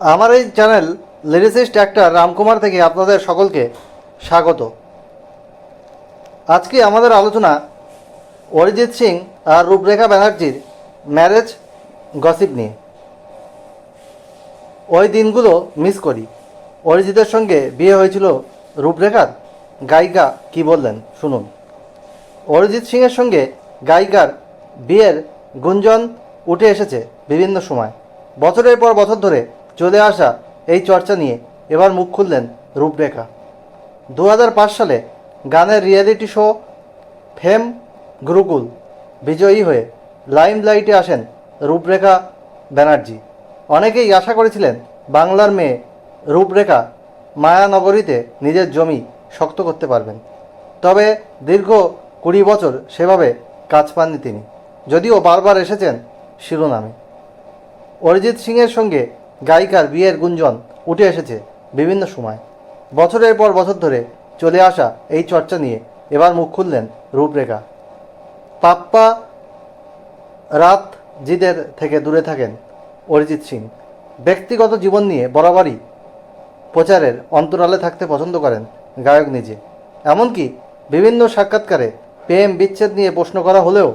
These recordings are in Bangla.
আমার এই চ্যানেল লিরিসিস্ট অ্যাক্টর রামকুমার থেকে আপনাদের সকলকে স্বাগত। আজকে আমাদের আলোচনা অরিজিৎ সিং আর রূপরেখা ব্যানার্জির ম্যারেজ গসিপ নিয়ে। ওই দিনগুলো মিস করি। অরিজিতের সঙ্গে বিয়ে হয়েছিল রূপরেখার গায়িকা কি বললেন শুনুন। অরিজিৎ সিংয়ের সঙ্গে গায়িকার বিয়ের গুঞ্জন উঠে এসেছে বিভিন্ন সময়। বছরের পর বছর ধরে চলে আসা এই চর্চা নিয়ে এবার মুখ খুললেন রূপরেখা। দু সালে গানের রিয়েলিটি শো ফেম গুরুকুল বিজয়ী হয়ে লাইমলাইটে আসেন রূপরেখা ব্যানার্জি। অনেকেই আশা করেছিলেন বাংলার মেয়ে রূপরেখা মায়ানগরীতে নিজের জমি শক্ত করতে পারবেন। তবে দীর্ঘ কুড়ি বছর সেভাবে কাজ পাননি তিনি। যদিও বারবার এসেছেন শিরোনামে। অরিজিৎ সিংয়ের সঙ্গে গায়িকার বিয়ের গুঞ্জন উঠে এসেছে বিভিন্ন সময়। বছরের পর বছর ধরে চলে আসা এই চর্চা নিয়ে এবার মুখ খুললেন রূপরেখা। পাপ্পা রাত জিদের থেকে দূরে থাকেন অরিজিৎ সিং। ব্যক্তিগত জীবন নিয়ে বরাবরই প্রচারের অন্তরালে থাকতে পছন্দ করেন গায়ক নিজে। এমনকি বিভিন্ন সাক্ষাৎকারে প্রেম বিচ্ছেদ নিয়ে প্রশ্ন করা হলেও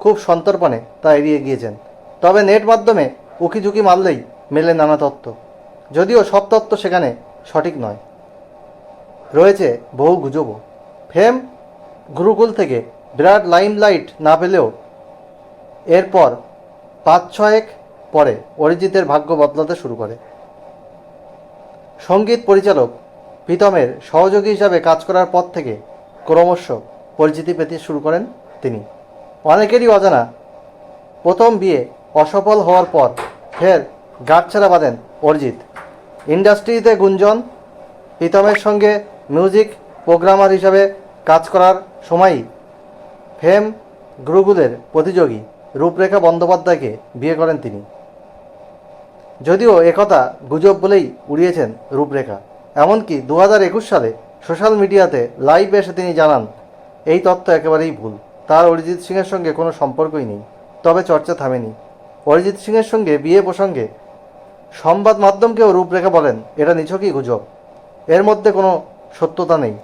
খুব সন্তর্পণে তা এড়িয়ে গিয়েছেন। তবে নেট মাধ্যমে উকিঝুঁকি মারলেই মেলে নানা তত্ত্ব। যদিও সব তত্ত্ব সেখানে সঠিক নয়। রয়েছে বহু গুজবও। ফেম গুরুকুল থেকে বিরাট লাইমলাইট না পেলেও এরপর পাঁচ ছয়েক পরে অরিজিতের ভাগ্য বদলাতে শুরু করে। সংগীত পরিচালক প্রীতমের সহযোগী হিসাবে কাজ করার পর থেকে ক্রমশ পরিচিতি পেতে শুরু করেন তিনি। অনেকেরই অজানা প্রথম বিয়ে অসফল হওয়ার পর ফের গাঁটছাড়া বাঁধেন অরিজিৎ। ইন্ডাস্ট্রিতে গুঞ্জন, প্রীতমের সঙ্গে মিউজিক প্রোগ্রামার হিসাবে কাজ করার সময়ই ফেম গুরুগুলের প্রতিযোগী রূপরেখা বন্দ্যোপাধ্যায়কে বিয়ে করেন তিনি। যদিও একথা গুজব বলেই উড়িয়েছেন রূপরেখা, এমনকি দু হাজার একুশ সালে সোশ্যাল মিডিয়াতে লাইভ এসে তিনি জানান, এই তথ্য একেবারেই ভুল। তার অরিজিৎ সিংয়ের সঙ্গে কোনো সম্পর্কই নেই। তবে চর্চা থামেনি। অরিজিৎ সিংয়ের সঙ্গে বিয়ে প্রসঙ্গে সংবাদ মাধ্যমকেও রূপরেখা বলেন, এটা নিছকই গুজব। এর মধ্যে কোনো সত্যতা নেই।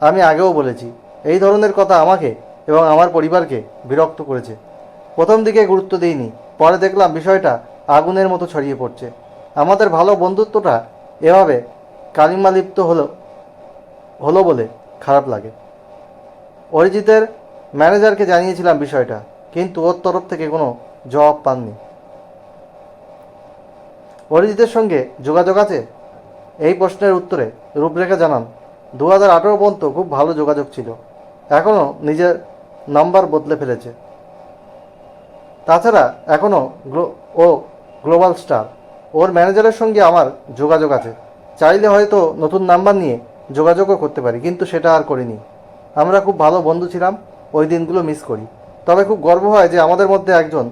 আমি আগেও বলেছি, এই ধরনের কথা আমাকে এবং আমার পরিবারকে বিরক্ত করেছে। প্রথম দিকে গুরুত্ব দিইনি, পরে দেখলাম বিষয়টা আগুনের মতো ছড়িয়ে পড়ছে। আমাদের ভালো বন্ধুত্বটা এভাবে কালিমালিপ্ত হলো হলো বলে খারাপ লাগে। অরিজিতের ম্যানেজারকে জানিয়েছিলাম বিষয়টা, কিন্তু ওর তরফ থেকে কোনো জবাব পাননি। অরিজিতের সঙ্গে যোগাযোগ আছে? এই প্রশ্নের উত্তরে রূপরেখা জানান দু হাজার আঠেরো পর্যন্ত খুব ভালো যোগাযোগ ছিল। এখনও নিজের নাম্বার বদলে ফেলেছে। তাছাড়া এখনও ও গ্লোবাল স্টার। ওর ম্যানেজারের সঙ্গে আমার যোগাযোগ আছে। চাইলে হয়তো নতুন নাম্বার নিয়ে যোগাযোগও করতে পারি, কিন্তু সেটা আর করিনি। আমরা খুব ভালো বন্ধু ছিলাম, ওই দিনগুলো মিস করি। তবে খুব গর্ব হয় যে আমাদের মধ্যে একজন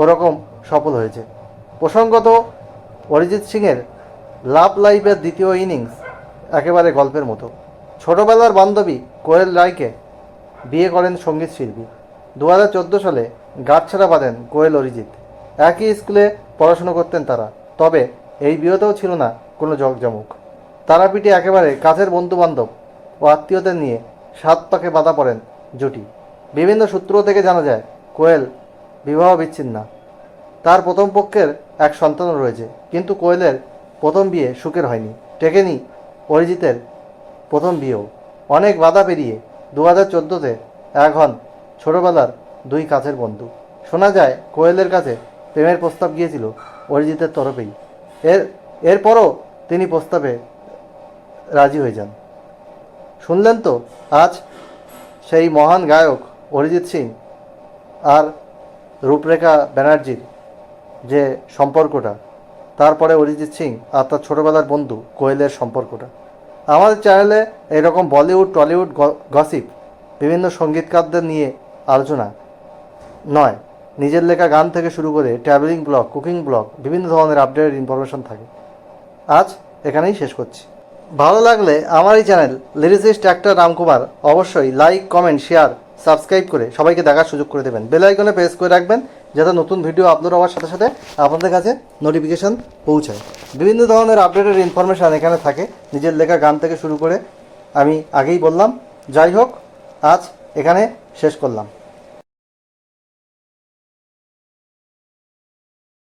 ওরকম সফল হয়েছে। প্রসঙ্গত অরিজিৎ সিংয়ের লাভ লাইফের দ্বিতীয় ইনিংস একেবারে গল্পের মতো। ছোটবেলার বান্ধবী কোয়েল রায়কে বিয়ে করেন সংগীত শিল্পী। দু হাজার চোদ্দ সালে গাঁটছাড়া বাঁধেন কোয়েল অরিজিৎ। একই স্কুলে পড়াশুনো করতেন তারা, তবে এই বিয়েতেও ছিল না কোনো জগজমুক। তারাপীঠে একেবারে কাছের বন্ধুবান্ধব ও আত্মীয়দের নিয়ে সাত পাকে বাধা পড়েন জুটি। বিভিন্ন সূত্র থেকে জানা যায়, কোয়েল বিবাহ বিচ্ছিন্ন তার প্রথম পক্ষের এক সন্তানও রয়েছে, কিন্তু কোয়েলের প্রথম বিয়ে সুখের হয়নি। টেকেনি অরিজিতের প্রথম বিয়েও। অনেক বাধা পেরিয়ে দু হাজার চোদ্দোতে এক হন ছোটোবেলার দুই কাছের বন্ধু। শোনা যায়, কোয়েলের কাছে প্রেমের প্রস্তাব গিয়েছিল অরিজিতের তরফেই। এর, এরপরও তিনি প্রস্তাবে রাজি হয়ে যান। শুনলেন তো, আজ সেই মহান গায়ক অরিজিৎ সিং আর রূপরেখা ব্যানার্জির যে সম্পর্কটা, তারপরে অরিজিৎ সিং আর তার ছোটোবেলার বন্ধু কোয়েলের সম্পর্কটা। আমাদের চ্যানেলে এরকম বলিউড, টলিউড গসিপ, বিভিন্ন সঙ্গীতকারদের নিয়ে আলোচনা নয়। নিজের লেখা গান থেকে শুরু করে ট্রাভেলিং ব্লগ, কুকিং ব্লগ, বিভিন্ন ধরনের আপডেটেড ইনফরমেশন থাকে। আজ এখানেই শেষ করছি। ভালো লাগলে আমার এই চ্যানেল লিরিসিস্ট অ্যাক্টর রামকুমার অবশ্যই লাইক, কমেন্ট, শেয়ার, সাবস্ক্রাইব করে সবাইকে দেখার সুযোগ করে দেবেন। বেল আইকনে প্রেস করে রাখবেন যাতে নতুন ভিডিও আপলোড হওয়ার সাথে সাথে আপনাদের কাছে নোটিফিকেশান পৌঁছায়। বিভিন্ন ধরনের আপডেটের ইনফরমেশান এখানে থাকে। নিজের লেখা গান থেকে শুরু করে আমি আগেই বললাম। যাই হোক, আজ এখানে শেষ করলাম।